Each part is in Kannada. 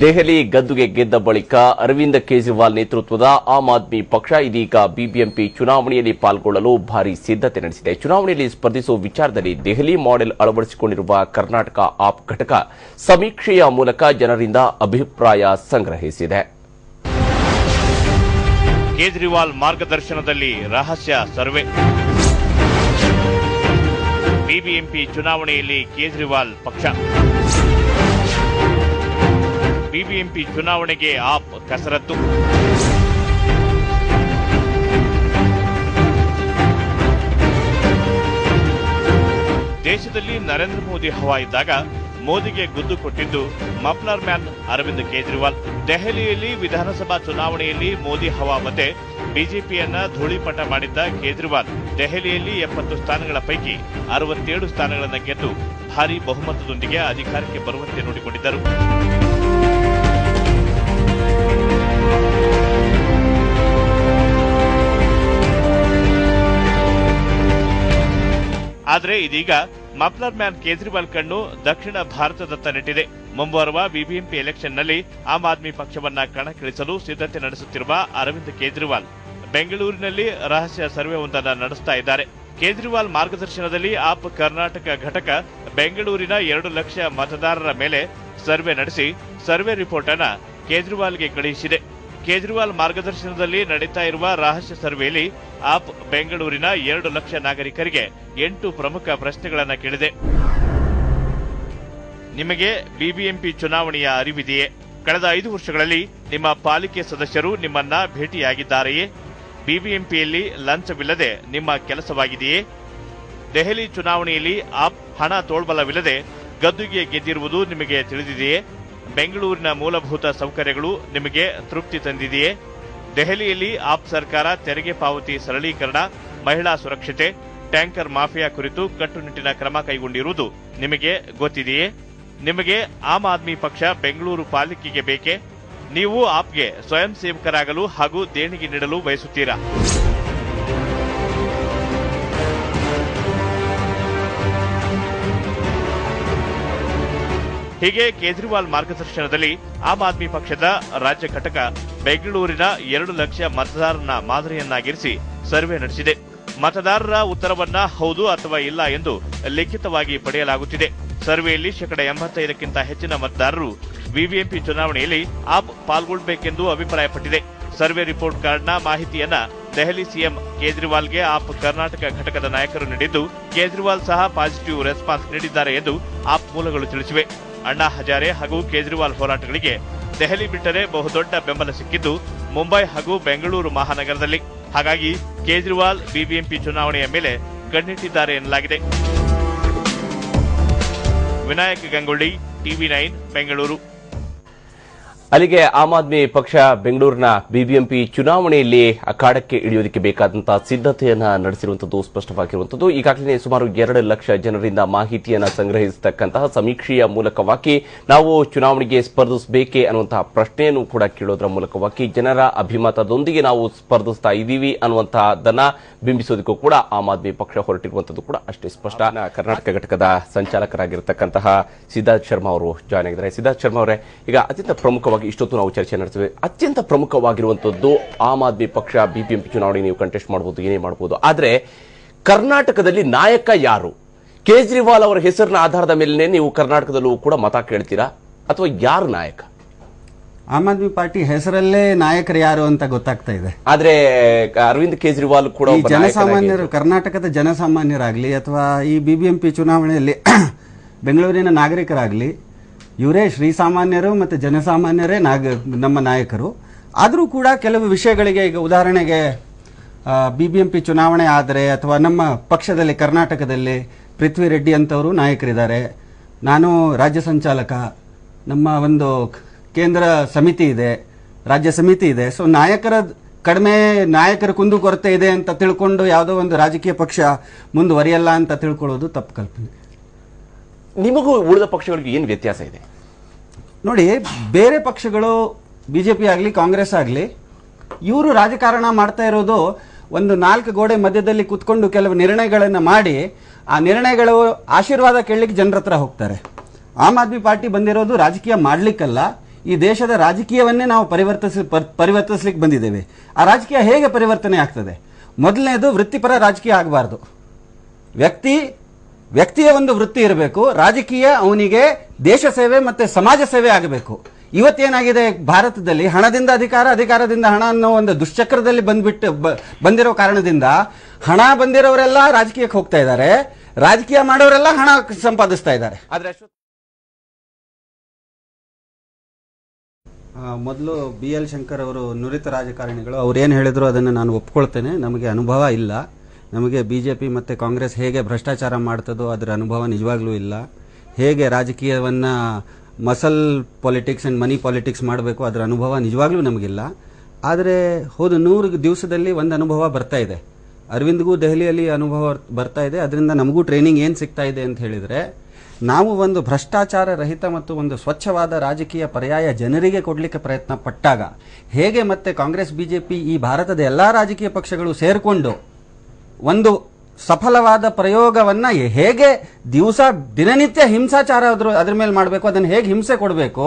ದೆಹಲಿ ಗದ್ದುಗೆ ಗೆದ್ದ ಬಳಿಕ ಅರವಿಂದ ಕೇಜ್ರಿವಾಲ್ ನೇತೃತ್ವದ ಆಮ್ ಆದ್ಮಿ ಪಕ್ಷ ಇದೀಗ ಬಿಬಿಎಂಪಿ ಚುನಾವಣೆಯಲ್ಲಿ ಪಾಲ್ಗೊಳ್ಳಲು ಭಾರಿ ಸಿದ್ದತೆ ನಡೆಸಿದೆ. ಚುನಾವಣೆಯಲ್ಲಿ ಸ್ಪರ್ಧಿಸುವ ವಿಚಾರದಲ್ಲಿ ದೆಹಲಿ ಮಾಡೆಲ್ ಅಳವಡಿಸಿಕೊಂಡಿರುವ ಕರ್ನಾಟಕ ಆಪ್ ಘಟಕ ಸಮೀಕ್ಷೆಯ ಮೂಲಕ ಜನರಿಂದ ಅಭಿಪ್ರಾಯ ಸಂಗ್ರಹಿಸಿದೆ. ಕೇಜ್ರಿವಾಲ್ ಮಾರ್ಗದರ್ಶನದಲ್ಲಿ ರಹಸ್ಯ ಸರ್ವೆ. ಬಿಬಿಎಂಪಿ ಚುನಾವಣೆಯಲ್ಲಿ ಕೇಜ್ರಿವಾಲ್ ಪಕ್ಷ. ಬಿಬಿಎಂಪಿ ಚುನಾವಣೆಗೆ ಆಪ್ ಕಸರತ್ತು. ದೇಶದಲ್ಲಿ ನರೇಂದ್ರ ಮೋದಿ ಹವಾ ಇದ್ದಾಗ ಮೋದಿಗೆ ಗುದ್ದು ಕೊಟ್ಟಿದ್ದು ಮಫ್ಲರ್ ಮ್ಯಾನ್ ಅರವಿಂದ್ ಕೇಜ್ರಿವಾಲ್. ದೆಹಲಿಯಲ್ಲಿ ವಿಧಾನಸಭಾ ಚುನಾವಣೆಯಲ್ಲಿ ಮೋದಿ ಹವಾ ಮತ್ತೆ ಬಿಜೆಪಿಯನ್ನ ಧೂಳಿಪಟ ಮಾಡಿದ್ದ ಕೇಜ್ರಿವಾಲ್. ದೆಹಲಿಯಲ್ಲಿ ಎಪ್ಪತ್ತು ಸ್ಥಾನಗಳ ಪೈಕಿ ಅರವತ್ತೇಳು ಸ್ಥಾನಗಳನ್ನು ಗೆದ್ದು ಭಾರೀ ಬಹುಮತದೊಂದಿಗೆ ಅಧಿಕಾರಕ್ಕೆ ಬರುವಂತೆ ನೋಡಿಕೊಂಡಿದ್ದರು. ಆದರೆ ಇದೀಗ ಮಫ್ಲರ್ ಮ್ಯಾನ್ ಕೇಜ್ರಿವಾಲ್ ಕಣ್ಣು ದಕ್ಷಿಣ ಭಾರತದತ್ತ ನೆಟ್ಟಿದೆ. ಮುಂಬರುವ ಬಿಬಿಎಂಪಿ ಎಲೆಕ್ಷನ್ನಲ್ಲಿ ಆಮ್ ಆದ್ಮಿ ಪಕ್ಷವನ್ನ ಕಣಕ್ಕಿಳಿಸಲು ಸಿದ್ಧತೆ ನಡೆಸುತ್ತಿರುವ ಅರವಿಂದ್ ಕೇಜ್ರಿವಾಲ್. ಬೆಂಗಳೂರಿನಲ್ಲಿ ರಹಸ್ಯ ಸರ್ವೆವೊಂದನ್ನು ನಡೆಸ್ತಾ ಇದ್ದಾರೆ. ಕೇಜ್ರಿವಾಲ್ ಮಾರ್ಗದರ್ಶನದಲ್ಲಿ ಆಪ್ ಕರ್ನಾಟಕ ಘಟಕ ಬೆಂಗಳೂರಿನ ಎರಡು ಲಕ್ಷ ಮತದಾರರ ಮೇಲೆ ಸರ್ವೆ ನಡೆಸಿ, ಸರ್ವೆ ರಿಪೋರ್ಟ್ ಅನ್ನು ಕೇಜ್ರಿವಾಲ್ಗೆ ಕಳುಹಿಸಿದೆ ಕೇಜ್ರಿವಾಲ್ ಮಾರ್ಗದರ್ಶನದಲ್ಲಿ ನಡೀತಾ ಇರುವ ರಹಸ್ಯ ಸರ್ವೆಯಲ್ಲಿ ಆಪ್ ಬೆಂಗಳೂರಿನ ಎರಡು ಲಕ್ಷ ನಾಗರಿಕರಿಗೆ ಎಂಟು ಪ್ರಮುಖ ಪ್ರಶ್ನೆಗಳನ್ನು ಕೇಳಿದೆ. ನಿಮಗೆ ಬಿಬಿಎಂಪಿ ಚುನಾವಣೆಯ ಅರಿವಿದೆಯೇ? ಕಳೆದ ಐದು ವರ್ಷಗಳಲ್ಲಿ ನಿಮ್ಮ ಪಾಲಿಕೆ ಸದಸ್ಯರು ನಿಮ್ಮನ್ನ ಭೇಟಿಯಾಗಿದ್ದಾರೆಯೇ? ಬಿಬಿಎಂಪಿಯಲ್ಲಿ ಲಂಚವಿಲ್ಲದೆ ನಿಮ್ಮ ಕೆಲಸವಾಗಿದೆಯೇ? ದೆಹಲಿ ಚುನಾವಣೆಯಲ್ಲಿ ಆಪ್ ಹಣ ತೋಳ್ಬಲವಿಲ್ಲದೆ ಗದ್ದುಗೆ ಗೆದ್ದಿರುವುದು ನಿಮಗೆ ತಿಳಿದಿದೆಯೇ? ಬೆಂಗಳೂರಿನ ಮೂಲಭೂತ ಸೌಕರ್ಯಗಳು ನಿಮಗೆ ತೃಪ್ತಿ ತಂದಿದೆಯೇ? ದೆಹಲಿಯಲ್ಲಿ ಆಪ್ ಸರ್ಕಾರ ತೆರಿಗೆ ಪಾವತಿ ಸರಳೀಕರಣ, ಮಹಿಳಾ ಸುರಕ್ಷತೆ, ಟ್ಯಾಂಕರ್ ಮಾಫಿಯಾ ಕುರಿತು ಕಟ್ಟುನಿಟ್ಟಿನ ಕ್ರಮ ಕೈಗೊಂಡಿರುವುದು ನಿಮಗೆ ಗೊತ್ತಿದೆಯೇ? ನಿಮಗೆ ಆಮ್ ಆದ್ಮಿ ಪಕ್ಷ ಬೆಂಗಳೂರು ಪಾಲಿಕೆಗೆ ಬೇಕೆ? ನೀವು ಆಪ್ಗೆ ಸ್ವಯಂ ಸೇವಕರಾಗಲು ಹಾಗೂ ದೇಣಿಗೆ ನೀಡಲು ಬಯಸುತ್ತೀರಾ? ಹೀಗೆ ಕೇಜ್ರಿವಾಲ್ ಮಾರ್ಗದರ್ಶನದಲ್ಲಿ ಆಮ್ ಆದ್ಮಿ ಪಕ್ಷದ ರಾಜ್ಯ ಘಟಕ ಬೆಂಗಳೂರಿನ ಎರಡು ಲಕ್ಷ ಮತದಾರನ ಮಾದರಿಯನ್ನಾಗಿರಿಸಿ ಸರ್ವೆ ನಡೆಸಿದೆ. ಮತದಾರರ ಉತ್ತರವನ್ನ ಹೌದು ಅಥವಾ ಇಲ್ಲ ಎಂದು ಲಿಖಿತವಾಗಿ ಪಡೆಯಲಾಗುತ್ತಿದೆ. ಸರ್ವೆಯಲ್ಲಿ ಶೇಕಡ ಎಂಬತ್ತೈದಕ್ಕಿಂತ ಹೆಚ್ಚಿನ ಮತದಾರರು ವಿವಿಎಂಪಿ ಚುನಾವಣೆಯಲ್ಲಿ ಆಪ್ ಪಾಲ್ಗೊಳ್ಳಬೇಕೆಂದು ಅಭಿಪ್ರಾಯಪಟ್ಟಿದೆ. ಸರ್ವೆ ರಿಪೋರ್ಟ್ ಕಾರ್ಡ್ನ ಮಾಹಿತಿಯನ್ನ ದೆಹಲಿ ಸಿಎಂ ಕೇಜ್ರಿವಾಲ್ಗೆ ಆಪ್ ಕರ್ನಾಟಕ ಘಟಕದ ನಾಯಕರು ನೀಡಿದ್ದು, ಕೇಜ್ರಿವಾಲ್ ಸಹ ಪಾಸಿಟಿವ್ ರೆಸ್ಪಾನ್ಸ್ ನೀಡಿದ್ದಾರೆ ಎಂದು ಆಪ್ ಮೂಲಗಳು ತಿಳಿಸಿವೆ. ಅಣ್ಣಾ ಹಜಾರೆ ಹಾಗೂ ಕೇಜ್ರಿವಾಲ್ ಹೋರಾಟಗಳಿಗೆ ದೆಹಲಿ ಬಿಟ್ಟರೆ ಬಹುದೊಡ್ಡ ಬೆಂಬಲ ಸಿಕ್ಕಿದ್ದು ಮುಂಬೈ ಹಾಗೂ ಬೆಂಗಳೂರು ಮಹಾನಗರದಲ್ಲಿ. ಹಾಗಾಗಿ ಕೇಜ್ರಿವಾಲ್ ಬಿಬಿಎಂಪಿ ಚುನಾವಣೆಯ ಮೇಲೆ ಕಣ್ಣಿಟ್ಟಿದ್ದಾರೆ ಎನ್ನಲಾಗಿದೆ. Vinayak Gangolli, TV nine, Bengaluru. ಅಲ್ಲಿಗೆ ಆಮ್ ಆದ್ಮಿ ಪಕ್ಷ ಬೆಂಗಳೂರಿನ ಬಿಬಿಎಂಪಿ ಚುನಾವಣೆಯಲ್ಲಿ ಅಖಾಡಕ್ಕೆ ಇಳಿಯೋದಕ್ಕೆ ಬೇಕಾದಂತಹ ಸಿದ್ದತೆಯನ್ನ ನಡೆಸಿರುವಂತದ್ದು ಸ್ಪಷ್ಟವಾಗಿರುವಂತದ್ದು. ಈಗಾಗಲೇ ಸುಮಾರು ಎರಡು ಲಕ್ಷ ಜನರಿಂದ ಮಾಹಿತಿಯನ್ನು ಸಂಗ್ರಹಿಸತಕ್ಕಂತಹ ಸಮೀಕ್ಷೆಯ ಮೂಲಕವಾಗಿ ನಾವು ಚುನಾವಣೆಗೆ ಸ್ಪರ್ಧಿಸಬೇಕೆ ಅನ್ನುವಂತಹ ಪ್ರಶ್ನೆಯನ್ನು ಕೂಡ ಕೇಳೋದ್ರ ಮೂಲಕವಾಗಿ ಜನರ ಅಭಿಮತದೊಂದಿಗೆ ನಾವು ಸ್ಪರ್ಧಿಸ್ತಾ ಇದ್ದೀವಿ ಅನ್ನುವಂತಹದನ್ನ ಬಿಂಬಿಸೋದಕ್ಕೂ ಕೂಡ ಆಮ್ ಆದ್ಮಿ ಪಕ್ಷ ಹೊರಟಿರುವಂತದ್ದು ಕೂಡ ಅಷ್ಟೇ ಸ್ಪಷ್ಟ. ಕರ್ನಾಟಕ ಘಟಕದ ಸಂಚಾಲಕರಾಗಿರತಕ್ಕಂತಹ ಸಿದ್ಧಾರ್ಥ್ ಶರ್ಮಾ ಅವರು ಜಾಯ್ನ್ ಆಗಿದ್ದಾರೆ. ಸಿದ್ಧಾರ್ಥ್ ಶರ್ಮಾ ಅವರೇ, ಈಗ ಅತ್ಯಂತ ಪ್ರಮುಖವಾಗಿ ಇಷ್ಟೊತ್ತು ನಾವು ಚರ್ಚೆ ನಡೆಸಿವೆ ಅತ್ಯಂತ ಪ್ರಮುಖವಾಗಿರುವಂತದ್ದು ಆಮ್ ಆದ್ಮಿ ಪಕ್ಷ ಬಿಬಿಎಂಪಿ ಚುನಾವಣೆ ನೀವು ಕಂಟೆಸ್ಟ್ ಮಾಡಬಹುದು ಏನೇ ಮಾಡಬಹುದು ಆದ್ರೆ ಕರ್ನಾಟಕದಲ್ಲಿ ನಾಯಕ ಯಾರು? ಕೇಜ್ರಿವಾಲ್ ಅವರ ಹೆಸರಿನ ಆಧಾರದ ಮೇಲೆ ನೀವು ಕರ್ನಾಟಕದಲ್ಲೂ ಕೂಡ ಮತ ಕೇಳ್ತೀರಾ? ಅಥವಾ ಯಾರು ನಾಯಕ? ಆಮ್ ಆದ್ಮಿ ಪಾರ್ಟಿ ಹೆಸರಲ್ಲೇ ನಾಯಕರು ಯಾರು ಅಂತ ಗೊತ್ತಾಗ್ತಾ ಇದೆ. ಆದ್ರೆ ಅರವಿಂದ್ ಕೇಜ್ರಿವಾಲ್ ಕೂಡ ಜನಸಾಮಾನ್ಯರು ಕರ್ನಾಟಕದ ಜನಸಾಮಾನ್ಯರಾಗ್ಲಿ ಅಥವಾ ಈ ಬಿಬಿಎಂಪಿ ಚುನಾವಣೆಯಲ್ಲಿ ಬೆಂಗಳೂರಿನ ನಾಗರಿಕರಾಗ್ಲಿ ಇವರೇ ಶ್ರೀಸಾಮಾನ್ಯರು ಮತ್ತು ಜನಸಾಮಾನ್ಯರೇ ನಾಗ, ನಮ್ಮ ನಾಯಕರು. ಆದರೂ ಕೂಡ ಕೆಲವು ವಿಷಯಗಳಿಗೆ ಈಗ ಉದಾಹರಣೆಗೆ ಬಿ ಬಿ ಎಂ ಪಿ ಚುನಾವಣೆ ಆದರೆ ಅಥವಾ ನಮ್ಮ ಪಕ್ಷದಲ್ಲಿ, ಕರ್ನಾಟಕದಲ್ಲಿ ಪೃಥ್ವಿ ರೆಡ್ಡಿ ಅಂತವರು ನಾಯಕರಿದ್ದಾರೆ. ನಾನು ರಾಜ್ಯ ಸಂಚಾಲಕ, ನಮ್ಮ ಒಂದು ಕೇಂದ್ರ ಸಮಿತಿ ಇದೆ, ರಾಜ್ಯ ಸಮಿತಿ ಇದೆ. ಸೊ ನಾಯಕರ ಕಡಿಮೆ ನಾಯಕರ ಕುಂದು ಕೊರತೆ ಇದೆ ಅಂತ ತಿಳ್ಕೊಂಡು ಯಾವುದೋ ಒಂದು ರಾಜಕೀಯ ಪಕ್ಷ ಮುಂದುವರಿಯಲ್ಲ ಅಂತ ತಿಳ್ಕೊಳ್ಳೋದು ತಪ್ಪು ಕಲ್ಪನೆ. ನಿಮಗೂ ಉಳಿದ ಪಕ್ಷಗಳಿಗೂ ಏನು ವ್ಯತ್ಯಾಸ ಇದೆ? ನೋಡಿ, ಬೇರೆ ಪಕ್ಷಗಳು ಬಿ ಜೆ ಪಿ ಆಗಲಿ, ಕಾಂಗ್ರೆಸ್ ಆಗಲಿ, ಇವರು ರಾಜಕಾರಣ ಮಾಡ್ತಾ ಇರೋದು ಒಂದು ನಾಲ್ಕು ಗೋಡೆ ಮಧ್ಯದಲ್ಲಿ ಕುತ್ಕೊಂಡು ಕೆಲವು ನಿರ್ಣಯಗಳನ್ನು ಮಾಡಿ, ಆ ನಿರ್ಣಯಗಳು ಆಶೀರ್ವಾದ ಕೇಳಲಿಕ್ಕೆ ಜನರ ಹತ್ರ ಹೋಗ್ತಾರೆ. ಆಮ್ ಆದ್ಮಿ ಪಾರ್ಟಿ ಬಂದಿರೋದು ರಾಜಕೀಯ ಮಾಡ್ಲಿಕ್ಕಲ್ಲ, ಈ ದೇಶದ ರಾಜಕೀಯವನ್ನೇ ನಾವು ಪರಿವರ್ತಿಸ, ಪರ್- ಪರಿವರ್ತಿಸ್ಲಿಕ್ಕೆ ಬಂದಿದ್ದೇವೆ. ಆ ರಾಜಕೀಯ ಹೇಗೆ ಪರಿವರ್ತನೆ ಆಗ್ತದೆ? ಮೊದಲನೇದು ವೃತ್ತಿಪರ ರಾಜಕೀಯ ಆಗಬಾರ್ದು. ವ್ಯಕ್ತಿ ವ್ಯಕ್ತಿಯ ಒಂದು ವೃತ್ತಿ ಇರಬೇಕು ರಾಜಕೀಯ ಅವನಿಗೆ ದೇಶ ಸೇವೆ ಮತ್ತೆ ಸಮಾಜ ಸೇವೆ ಆಗಬೇಕು. ಇವತ್ತೇನಾಗಿದೆ ಭಾರತದಲ್ಲಿ ಹಣದಿಂದ ಅಧಿಕಾರ ಅಧಿಕಾರದಿಂದ ಹಣ ಅನ್ನೋ ಒಂದು ದುಶ್ಚಕ್ರದಲ್ಲಿ ಬಂದ್ಬಿಟ್ಟು ಬ- ಬಂದಿರೋ ಕಾರಣದಿಂದ ಹಣ ಬಂದಿರೋರೆಲ್ಲ ರಾಜಕೀಯಕ್ಕೆ ಹೋಗ್ತಾ ಇದ್ದಾರೆ. ರಾಜಕೀಯ ಮಾಡೋರೆಲ್ಲ ಹಣ ಸಂಪಾದಿಸ್ತಾ ಇದ್ದಾರೆ. ಆದ್ರೆ ಮೊದಲು ಬಿ ಎಲ್ ಶಂಕರ್ ಅವರು ನುರಿತ ರಾಜಕಾರಣಿಗಳು ಅವ್ರು ಏನು ಹೇಳಿದ್ರು ಅದನ್ನು ನಾನು ಒಪ್ಕೊಳ್ತೇನೆ ನಮಗೆ ಅನುಭವ ಇಲ್ಲ. ನಮಗೆ ಬಿ ಜೆ ಪಿ ಮತ್ತು ಕಾಂಗ್ರೆಸ್ ಹೇಗೆ ಭ್ರಷ್ಟಾಚಾರ ಮಾಡ್ತದೋ ಅದರ ಅನುಭವ ನಿಜವಾಗ್ಲೂ ಇಲ್ಲ. ಹೇಗೆ ರಾಜಕೀಯವನ್ನು muscle politics and money politics ಮಾಡಬೇಕು ಅದರ ಅನುಭವ ನಿಜವಾಗ್ಲೂ ನಮಗಿಲ್ಲ. ಆದರೆ ಹೋದ ನೂರು ದಿವಸದಲ್ಲಿ ಒಂದು ಅನುಭವ ಬರ್ತಾ ಇದೆ. ಅರವಿಂದ್ಗೂ ದೆಹಲಿಯಲ್ಲಿ ಅನುಭವ ಬರ್ತಾ ಇದೆ. ಅದರಿಂದ ನಮಗೂ ಟ್ರೈನಿಂಗ್ ಏನು ಸಿಗ್ತಾ ಇದೆ ಅಂತ ಹೇಳಿದರೆ, ನಾವು ಒಂದು ಭ್ರಷ್ಟಾಚಾರ ರಹಿತ ಮತ್ತು ಒಂದು ಸ್ವಚ್ಛವಾದ ರಾಜಕೀಯ ಪರ್ಯಾಯ ಜನರಿಗೆ ಕೊಡಲಿಕ್ಕೆ ಪ್ರಯತ್ನ ಪಟ್ಟಾಗ, ಹೇಗೆ ಮತ್ತೆ ಕಾಂಗ್ರೆಸ್, ಬಿಜೆಪಿ ಈ ಭಾರತದ ಎಲ್ಲಾ ರಾಜಕೀಯ ಪಕ್ಷಗಳು ಸೇರಿಕೊಂಡು ಒಂದು ಸಫಲವಾದ ಪ್ರಯೋಗವನ್ನ ಹೇಗೆ ದಿವಸ ದಿನನಿತ್ಯ ಹಿಂಸಾಚಾರ ಅದ್ರ ಅದ್ರ ಮೇಲೆ ಮಾಡಬೇಕು, ಅದನ್ನು ಹೇಗೆ ಹಿಂಸೆ ಕೊಡಬೇಕು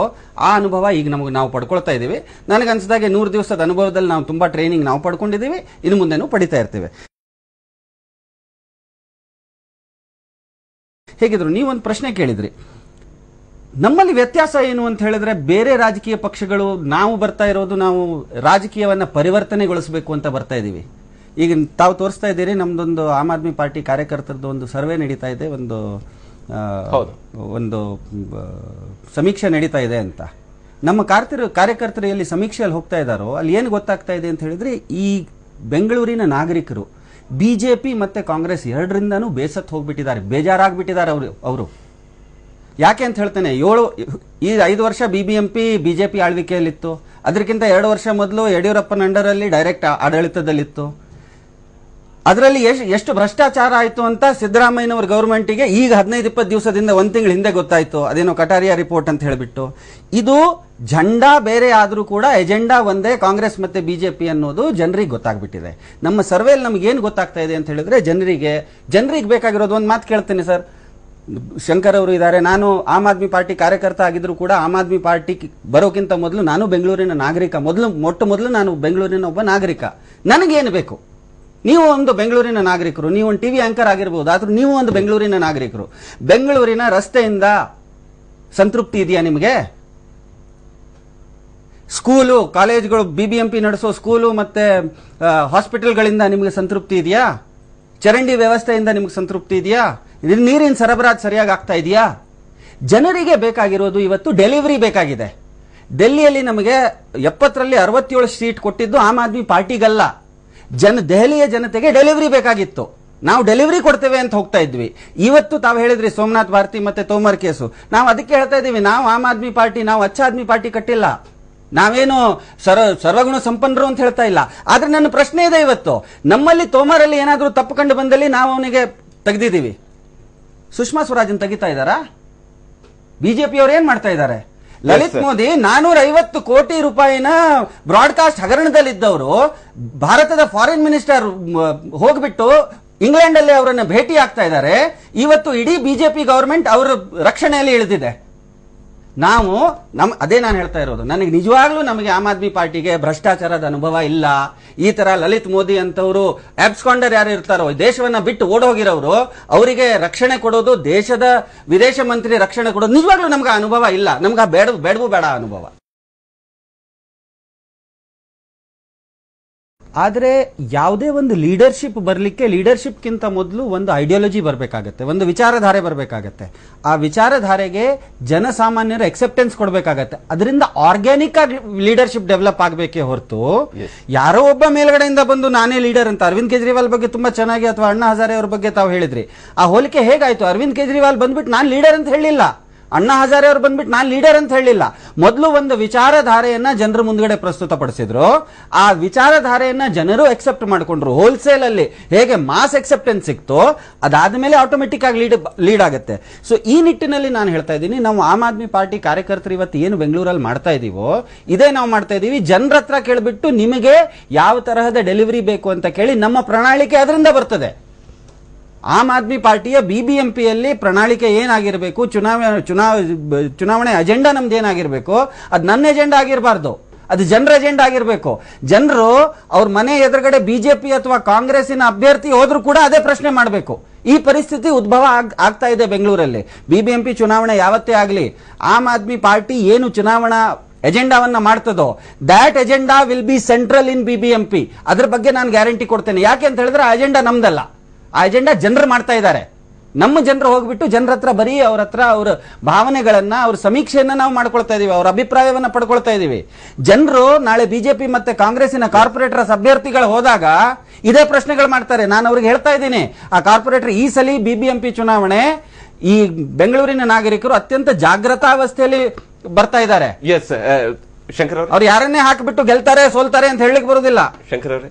ಆ ಅನುಭವ ಈಗ ನಮಗೆ ನಾವು ಪಡ್ಕೊಳ್ತಾ ಇದ್ದೀವಿ ನನಗನ್ಸಿದಾಗೆ ನೂರು ದಿವಸದ ಅನುಭವದಲ್ಲಿ ನಾವು ತುಂಬಾ ಟ್ರೈನಿಂಗ್ ನಾವು ಪಡ್ಕೊಂಡಿದ್ದೀವಿ ಇನ್ನು ಮುಂದೆನೂ ಪಡಿತಾ ಇರ್ತೇವೆ. ಹೇಗಿದ್ರು, ನೀವೊಂದು ಪ್ರಶ್ನೆ ಕೇಳಿದ್ರಿ. ನಮ್ಮಲ್ಲಿ ವ್ಯತ್ಯಾಸ ಏನು ಅಂತ ಹೇಳಿದ್ರೆ ಬೇರೆ ರಾಜಕೀಯ ಪಕ್ಷಗಳು ನಾವು ಬರ್ತಾ ಇರೋದು ನಾವು ರಾಜಕೀಯವನ್ನ ಪರಿವರ್ತನೆಗೊಳಿಸಬೇಕು ಅಂತ ಬರ್ತಾ ಇದ್ದೀವಿ ಈಗ ತಾವು ತೋರಿಸ್ತಾ ಇದ್ದೀರಿ ನಮ್ದೊಂದು ಆಮ್ ಆದ್ಮಿ ಪಾರ್ಟಿ ಕಾರ್ಯಕರ್ತರದ್ದು ಒಂದು ಸರ್ವೆ ನಡೀತಾ ಇದೆ ಒಂದು ಹೌದು. ಒಂದು ಸಮೀಕ್ಷೆ ನಡೀತಾ ಇದೆ ಅಂತ. ನಮ್ಮ ಕಾರ್ತಿರು ಕಾರ್ಯಕರ್ತರು ಎಲ್ಲಿ ಸಮೀಕ್ಷೆಯಲ್ಲಿ ಹೋಗ್ತಾ ಇದ್ದಾರೋ ಅಲ್ಲಿ ಏನು ಗೊತ್ತಾಗ್ತಾ ಇದೆ ಅಂತ ಹೇಳಿದ್ರೆ ಈ ಬೆಂಗಳೂರಿನ ನಾಗರಿಕರು ಬಿಜೆಪಿ ಮತ್ತೆ ಕಾಂಗ್ರೆಸ್ ಎರಡರಿಂದನೂ ಬೇಸತ್ತು ಹೋಗ್ಬಿಟ್ಟಿದ್ದಾರೆ ಬೇಜಾರಾಗ್ಬಿಟ್ಟಿದ್ದಾರೆ ಅವರು ಅವರು. ಯಾಕೆ ಅಂತ ಹೇಳ್ತೇನೆ ಏಳು ಈ ಐದು ವರ್ಷ B B M BBMP BJP ಆಳ್ವಿಕೆಯಲ್ಲಿತ್ತು ಅದಕ್ಕಿಂತ ಎರಡು ವರ್ಷ ಮೊದಲು ಯಡಿಯೂರಪ್ಪನ ಅಂಡರಲ್ಲಿ ಡೈರೆಕ್ಟ್ ಆಡಳಿತದಲ್ಲಿತ್ತು. ಅದರಲ್ಲಿ ಎಷ್ಟು ಎಷ್ಟು ಭ್ರಷ್ಟಾಚಾರ ಆಯಿತು ಅಂತ ಸಿದ್ದರಾಮಯ್ಯನವರ ಗೌರ್ಮೆಂಟಿಗೆ ಈಗ ಹದಿನೈದು, ಇಪ್ಪತ್ತು ದಿವಸದಿಂದ ಒಂದು ತಿಂಗಳ ಹಿಂದೆ ಗೊತ್ತಾಯಿತು. ಅದೇನೋ ಕಟಾರಿಯಾ ರಿಪೋರ್ಟ್ ಅಂತ ಹೇಳಿಬಿಟ್ಟು. ಇದು ಜಂಡಾ ಬೇರೆ ಆದರೂ ಕೂಡ ಎಜೆಂಡಾ ಒಂದೇ ಕಾಂಗ್ರೆಸ್ ಮತ್ತೆ ಪಿ ಅನ್ನೋದು ಜನರಿಗೆ ಗೊತ್ತಾಗ್ಬಿಟ್ಟಿದೆ. ನಮ್ಮ ಸರ್ವೇಲಿ ನಮಗೇನು ಗೊತ್ತಾಗ್ತಾ ಇದೆ ಅಂತ ಹೇಳಿದ್ರೆ ಜನರಿಗೆ ಜನರಿಗೆ ಬೇಕಾಗಿರೋದು ಒಂದು ಮಾತು ಕೇಳ್ತೀನಿ ಸರ್. ಶಂಕರ್ ಅವರು ಇದ್ದಾರೆ ನಾನು ಆಮ್ ಆದ್ಮಿ ಪಾರ್ಟಿ ಕಾರ್ಯಕರ್ತ ಆಗಿದ್ರು ಕೂಡ ಆಮ್ ಆದ್ಮಿ ಪಾರ್ಟಿ ಬರೋಕ್ಕಿಂತ ಮೊದಲು ನಾನು ಬೆಂಗಳೂರಿನ ನಾಗರಿಕ. ಮೊದಲು, ಮೊಟ್ಟ ಮೊದಲು ನಾನು ಬೆಂಗಳೂರಿನ ಒಬ್ಬ ನಾಗರಿಕ. ನನಗೇನು ಬೇಕು? ನೀವು ಒಂದು ಬೆಂಗಳೂರಿನ ನಾಗರಿಕರು, ನೀವು ಒಂದು ಟಿವಿ ಆಂಕರ್ ಆಗಿರ್ಬೋದು, ಆದ್ರೂ ನೀವು ಒಂದು ಬೆಂಗಳೂರಿನ ನಾಗರಿಕರು. ಬೆಂಗಳೂರಿನ ರಸ್ತೆಯಿಂದ ಸಂತೃಪ್ತಿ ಇದೆಯಾ ನಿಮಗೆ? ಸ್ಕೂಲು, ಕಾಲೇಜ್ಗಳು ಬಿಬಿಎಂಪಿ ನಡೆಸೋ ಸ್ಕೂಲು ಮತ್ತೆ ಹಾಸ್ಪಿಟಲ್ಗಳಿಂದ ನಿಮಗೆ ಸಂತೃಪ್ತಿ ಇದೆಯಾ? ಚರಂಡಿ ವ್ಯವಸ್ಥೆಯಿಂದ ನಿಮಗೆ ಸಂತೃಪ್ತಿ ಇದೆಯಾ? ಇದ್ ನೀರಿನ ಸರಬರಾಜು ಸರಿಯಾಗಿ ಆಗ್ತಾ ಇದೆಯಾ? ಜನರಿಗೆ ಬೇಕಾಗಿರೋದು ಇವತ್ತು ಡೆಲಿವರಿ ಬೇಕಾಗಿದೆ. ಡೆಲ್ಲಿಯಲ್ಲಿ ನಮಗೆ ಎಪ್ಪತ್ತರಲ್ಲಿ ಅರವತ್ತೇಳು ಸೀಟ್ ಕೊಟ್ಟಿದ್ದು ಆಮ್ ಆದ್ಮಿ ಪಾರ್ಟಿಗಲ್ಲ. ಜನ, ದೆಹಲಿಯ ಜನತೆಗೆ ಡೆಲಿವರಿ ಬೇಕಾಗಿತ್ತು. ನಾವು ಡೆಲಿವರಿ ಕೊಡ್ತೇವೆ ಅಂತ ಹೋಗ್ತಾ ಇದ್ವಿ. ಇವತ್ತು ತಾವು ಹೇಳಿದ್ರಿ, ಸೋಮನಾಥ್ ಭಾರತಿ ಮತ್ತೆ ತೋಮರ್ ಕೇಸು. ನಾವು ಅದಕ್ಕೆ ಹೇಳ್ತಾ ಇದ್ದೀವಿ, ನಾವು ಆಮ್ ಆದ್ಮಿ ಪಾರ್ಟಿ, ನಾವು ಅಚ್ಚ ಆದ್ಮಿ ಪಾರ್ಟಿ ಕಟ್ಟಿಲ್ಲ. ನಾವೇನು ಸರ್, ಸರ್ವಗುಣ ಸಂಪನ್ನರು ಅಂತ ಹೇಳ್ತಾ ಇಲ್ಲ. ಆದ್ರೆ ನನ್ನ ಪ್ರಶ್ನೆ ಇದೆ ಇವತ್ತು. ನಮ್ಮಲ್ಲಿ ತೋಮರಲ್ಲಿ ಏನಾದರೂ ತಪ್ಪು ಕಂಡು ಬಂದಲ್ಲಿ ನಾವು ಅವನಿಗೆ ತೆಗೆದಿದ್ದೀವಿ. ಸುಷ್ಮಾ ಸ್ವರಾಜನ್ ತೆಗಿತಾ ಇದ್ದಾರಾ? ಬಿಜೆಪಿ ಅವ್ರು ಏನ್ ಮಾಡ್ತಾ ಇದ್ದಾರೆ? ಲಲಿತ್ ಮೋದಿ ನಾನೂರ ಐವತ್ತು ಕೋಟಿ ರೂಪಾಯಿನ ಬ್ರಾಡ್ಕಾಸ್ಟ್ ಹಗರಣದಲ್ಲಿದ್ದವರು ಭಾರತದ ಫಾರಿನ್ ಮಿನಿಸ್ಟರ್ ಹೋಗ್ಬಿಟ್ಟು ಇಂಗ್ಲೆಂಡ್ ಅಲ್ಲಿ ಅವರನ್ನ ಭೇಟಿ ಆಗ್ತಾ ಇದ್ದಾರೆ. ಇವತ್ತು ಇಡೀ ಬಿಜೆಪಿ ಗವರ್ಮೆಂಟ್ ಅವರ ರಕ್ಷಣೆಯಲ್ಲಿ ಇಳಿದಿದೆ. ನಾವು ನಮ್, ಅದೇ ನಾನು ಹೇಳ್ತಾ ಇರೋದು. ನನಗೆ ನಿಜವಾಗ್ಲೂ ನಮಗೆ ಆಮ್ ಆದ್ಮಿ ಪಾರ್ಟಿಗೆ ಭ್ರಷ್ಟಾಚಾರದ ಅನುಭವ ಇಲ್ಲ. ಈ ತರ ಲಲಿತ್ ಮೋದಿ ಅಂತವರು ಆಬ್ಸ್ಕಾಂಡರ್ ಯಾರು ಇರ್ತಾರೋ ದೇಶವನ್ನ ಬಿಟ್ಟು ಓಡೋಗಿರೋರು ಅವರಿಗೆ ರಕ್ಷಣೆ ಕೊಡೋದು ದೇಶದ ವಿದೇಶ ಮಂತ್ರಿ ರಕ್ಷಣೆ ಕೊಡೋದು ನಿಜವಾಗ್ಲೂ ನಮ್ಗೆ ಅನುಭವ ಇಲ್ಲ. ನಮ್ಗೆ ಬೇಡ, ಬೇಡವೂ ಬೇಡ ಅನುಭವ. ಆದರೆ ಯಾವುದೇ ಒಂದು ಲೀಡರ್ಶಿಪ್ ಬರಲಿಕ್ಕೆ ಲೀಡರ್ಶಿಪ್ಗಿಂತ ಮೊದಲು ಒಂದು ಐಡಿಯಾಲಜಿ ಬರಬೇಕಾಗತ್ತೆ ಒಂದು ವಿಚಾರಧಾರೆ ಬರಬೇಕಾಗತ್ತೆ. ಆ ವಿಚಾರಧಾರೆಗೆ ಜನಸಾಮಾನ್ಯರ ಎಕ್ಸೆಪ್ಟೆನ್ಸ್ ಕೊಡಬೇಕಾಗತ್ತೆ. ಅದರಿಂದ ಆರ್ಗ್ಯಾನಿಕ್ ಆಗಿ ಲೀಡರ್ಶಿಪ್ ಡೆವಲಪ್ ಆಗಬೇಕೇ ಹೊರತು ಯಾರೋ ಒಬ್ಬ ಮೇಲ್ಗಡೆಯಿಂದ ಬಂದು ನಾನೇ ಲೀಡರ್ ಅಂತ ಅರವಿಂದ್ ಕೇಜ್ರಿವಾಲ್ ಬಗ್ಗೆ ತುಂಬಾ ಚೆನ್ನಾಗಿ ಅಥವಾ ಅಣ್ಣಾ ಹಜಾರೆ ಅವ್ರ ಬಗ್ಗೆ ತಾವು ಹೇಳಿದ್ರಿ. ಆ ಹೋಲಿಕೆ ಹೇಗಾಯ್ತು? ಅರವಿಂದ್ ಕೇಜ್ರಿವಾಲ್ ಬಂದ್ಬಿಟ್ಟು ನಾನು ಲೀಡರ್ ಅಂತ ಹೇಳಿಲ್ಲ. ಅಣ್ಣಾ ಹಜಾರೆ ಅವ್ರು ಬಂದ್ಬಿಟ್ಟು ನಾನು ಲೀಡರ್ ಅಂತ ಹೇಳಿಲ್ಲ ಮೊದಲು ಒಂದು ವಿಚಾರಧಾರೆಯನ್ನ ಜನರ ಮುಂದ್ಗಡೆ ಪ್ರಸ್ತುತಪಡಿಸಿದ್ರು. ಆ ವಿಚಾರಧಾರೆಯನ್ನ ಜನರು ಎಕ್ಸೆಪ್ಟ್ ಮಾಡಿಕೊಂಡ್ರು ಹೋಲ್ಸೇಲ್ ಅಲ್ಲಿ. ಹೇಗೆ ಮಾಸ್ ಎಕ್ಸೆಪ್ಟೆನ್ಸ್ ಸಿಕ್ತೋ, ಅದಾದ್ಮೇಲೆ ಆಟೋಮೆಟಿಕ್ ಆಗಿ ಲೀಡ್ ಲೀಡ್ ಆಗುತ್ತೆ. ಸೊ ಈ ನಿಟ್ಟಿನಲ್ಲಿ ನಾನು ಹೇಳ್ತಾ ಇದ್ದೀನಿ, ನಾವು ಆಮ್ ಆದ್ಮಿ ಪಾರ್ಟಿ ಕಾರ್ಯಕರ್ತರು ಇವತ್ತು ಏನು ಬೆಂಗಳೂರಲ್ಲಿ ಮಾಡ್ತಾ ಇದೀವೋ, ಇದೇ ನಾವು ಮಾಡ್ತಾ ಇದೀವಿ. ಜನರ ಹತ್ರ ಕೇಳಿಬಿಟ್ಟು ನಿಮಗೆ ಯಾವ ತರಹದ ಡೆಲಿವರಿ ಬೇಕು ಅಂತ ಕೇಳಿ ನಮ್ಮ ಪ್ರಣಾಳಿಕೆ ಅದರಿಂದ ಬರ್ತದೆ. ಆಮ್ ಆದ್ಮಿ ಪಾರ್ಟಿಯ ಬಿಬಿಎಂಪಿಯಲ್ಲಿ ಪ್ರಣಾಳಿಕೆ ಏನಾಗಿರಬೇಕು ಚುನಾವಣೆ ಚುನಾವ, ಚುನಾವಣೆ ಅಜೆಂಡಾ ನಮ್ದು ಏನಾಗಿರಬೇಕು, ಅದು ನನ್ನ ಎಜೆಂಡಾ ಆಗಿರಬಾರ್ದು. ಅದು ಜನರ ಎಜೆಂಡಾ ಆಗಿರಬೇಕು. ಜನರು ಅವ್ರ ಮನೆ ಎದುರುಗಡೆ ಬಿಜೆಪಿ ಅಥವಾ ಕಾಂಗ್ರೆಸ್ಸಿನ ಅಭ್ಯರ್ಥಿ ಹೋದ್ರೂ ಕೂಡ ಅದೇ ಪ್ರಶ್ನೆ ಮಾಡಬೇಕು. ಈ ಪರಿಸ್ಥಿತಿ ಉದ್ಭವ ಆಗ್- ಆಗ್ತಾ ಇದೆ ಬೆಂಗಳೂರಲ್ಲಿ. ಬಿಬಿಎಂಪಿ ಚುನಾವಣೆ ಯಾವತ್ತೇ ಆಗಲಿ, ಆಮ್ ಆದ್ಮಿ ಪಾರ್ಟಿ ಏನು ಚುನಾವಣಾ ಎಜೆಂಡಾವನ್ನ ಮಾಡ್ತದೋ, that agenda will be central in BBMP. ಅದ್ರ ಬಗ್ಗೆ ನಾನು ಗ್ಯಾರಂಟಿ ಕೊಡ್ತೇನೆ. ಯಾಕೆ ಅಂತ ಹೇಳಿದ್ರೆ ಆ ಎಜೆಂಡಾ ನಮ್ದಲ್ಲ. ಆ ಎಜೆಂಡಾ ಜನರು ಮಾಡ್ತಾ ಇದ್ದಾರೆ. ನಮ್ಮ ಜನರು ಹೋಗ್ಬಿಟ್ಟು ಜನರ ಹತ್ರ ಬರೀ ಅವ್ರ ಹತ್ರ ಅವ್ರ ಭಾವನೆಗಳನ್ನ ಅವ್ರ ಸಮೀಕ್ಷೆಯನ್ನ ನಾವು ಮಾಡ್ಕೊಳ್ತಾ ಇದೀವಿ ಅವ್ರ ಅಭಿಪ್ರಾಯವನ್ನ ಪಡ್ಕೊಳ್ತಾ ಇದೀವಿ. ಜನರು ನಾಳೆ ಬಿಜೆಪಿ ಮತ್ತೆ ಕಾಂಗ್ರೆಸ್ಸಿನ ಕಾರ್ಪೊರೇಟರ್ ಅಭ್ಯರ್ಥಿಗಳು ಹೋದಾಗ ಇದೇ ಪ್ರಶ್ನೆಗಳು ಮಾಡ್ತಾರೆ. ನಾನು ಅವ್ರಿಗೆ ಹೇಳ್ತಾ ಇದ್ದೀನಿ ಆ ಕಾರ್ಪೊರೇಟರ್ ಈ ಸಲ ಬಿಬಿಎಂಪಿ ಚುನಾವಣೆ ಈ ಬೆಂಗಳೂರಿನ ನಾಗರಿಕರು ಅತ್ಯಂತ ಜಾಗೃತಾವಸ್ಥೆಯಲ್ಲಿ ಬರ್ತಾ ಇದ್ದಾರೆ. ಎಸ್ ಶಂಕರ್ ಅವರೇ. ಅವ್ರು ಯಾರನ್ನೇ ಹಾಕಿಬಿಟ್ಟು ಗೆಲ್ತಾರೆ ಸೋಲ್ತಾರೆ ಅಂತ ಹೇಳಲಿಕ್ಕೆ ಬರೋದಿಲ್ಲ ಶಂಕರ್ ಅವರೇ.